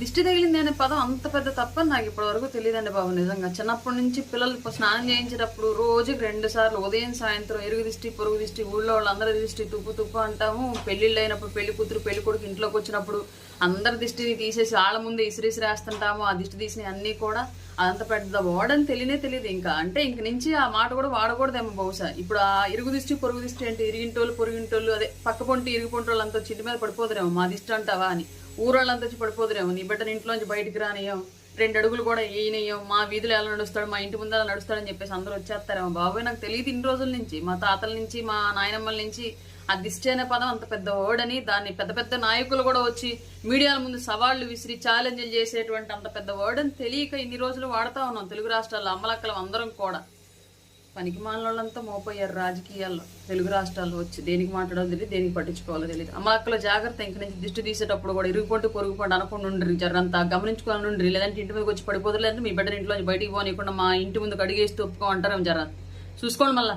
దిష్టి తగిలింది అనే పదం అంత పెద్ద తప్ప నాకు ఇప్పటి వరకు తెలియదండి బాబు నిజంగా. చిన్నప్పటి నుంచి పిల్లలు స్నానం చేయించేటప్పుడు రోజుకి రెండు సార్లు ఉదయం సాయంత్రం ఎరుగు దిష్టి పొరుగు దిష్టి ఊళ్ళో వాళ్ళందరి దిష్టి తుప్పు తుప్పు అంటాము. పెళ్ళిళ్ళు అయినప్పుడు పెళ్ళి కూతురు పెళ్ళి కొడుకు ఇంట్లోకి వచ్చినప్పుడు అందరి దిష్టిని తీసేసి వాళ్ళ ముందే ఇసిరిసిరేస్తుంటాము ఆ దిష్టి తీసిన అన్నీ కూడా అదంత పెద్ద వాడని తెలియనే తెలియదు ఇంకా. అంటే ఇంక నుంచి ఆ మాట కూడా వాడకూడదేమో బహుశా. ఇప్పుడు ఆ ఇరుగు దిష్టి పొరుగు దిష్టి అంటే ఇరిగింటోళ్ళు పొరుగింటోళ్ళు అదే పక్క పొంటి ఇరుగు పొంటోళ్ళు అంతా చిట్టి మీద పడిపోదురేమో మా దిష్టి అంటావా అని. ఊరోళ్ళంతా వచ్చి పడిపోదురేమో. నీ బిడ్డని ఇంట్లోంచి బయటికి రానియం రెండు అడుగులు కూడా వేయనియం మా వీధిలో ఎలా నడుస్తాడు మా ఇంటి ముందు ఎలా నడుస్తాడని చెప్పేసి అందరూ వచ్చేస్తారేమో. బాబాయ్ నాకు తెలియదు ఇన్ని రోజుల నుంచి. మా తాతల నుంచి మా నాయనమ్మల నుంచి ఆ దిష్టి అనే పదం అంత పెద్ద ఓడని దాన్ని పెద్ద పెద్ద నాయకులు కూడా వచ్చి మీడియాల ముందు సవాళ్ళు విసిరి ఛాలెంజ్లు చేసేటువంటి అంత పెద్ద వర్డ్ అని తెలియక ఇన్ని రోజులు వాడుతూ ఉన్నాం తెలుగు రాష్ట్రాల్లో అమ్మలక్కలం అందరం కూడా. పనికి మానవాళ్ళంతా మోపోయారు రాజకీయాల్లో తెలుగు రాష్ట్రాల్లో వచ్చి. దేనికి మాట్లాడాలో తెలియదు దేనికి పట్టించుకోవాలో తెలియదు. అమ్మలక్కల జాగ్రత్త ఇంక నుంచి దిష్టి తీసేటప్పుడు కూడా ఇరుగుపంటు పొరుగుపంటు అనకుండా ఉండ్రి జరంతా గమనించుకోవాలని ఉండ్రి లేదంటే ఇంటి మీదకి వచ్చి పడిపోదు లేదంటే మీ బిడ్డని ఇంట్లో బయటికి పోనీయకుండా మా ఇంటి ముందుకు అడిగేసి ఒప్పుకో అంటారు జర చూసుకోండి మళ్ళీ.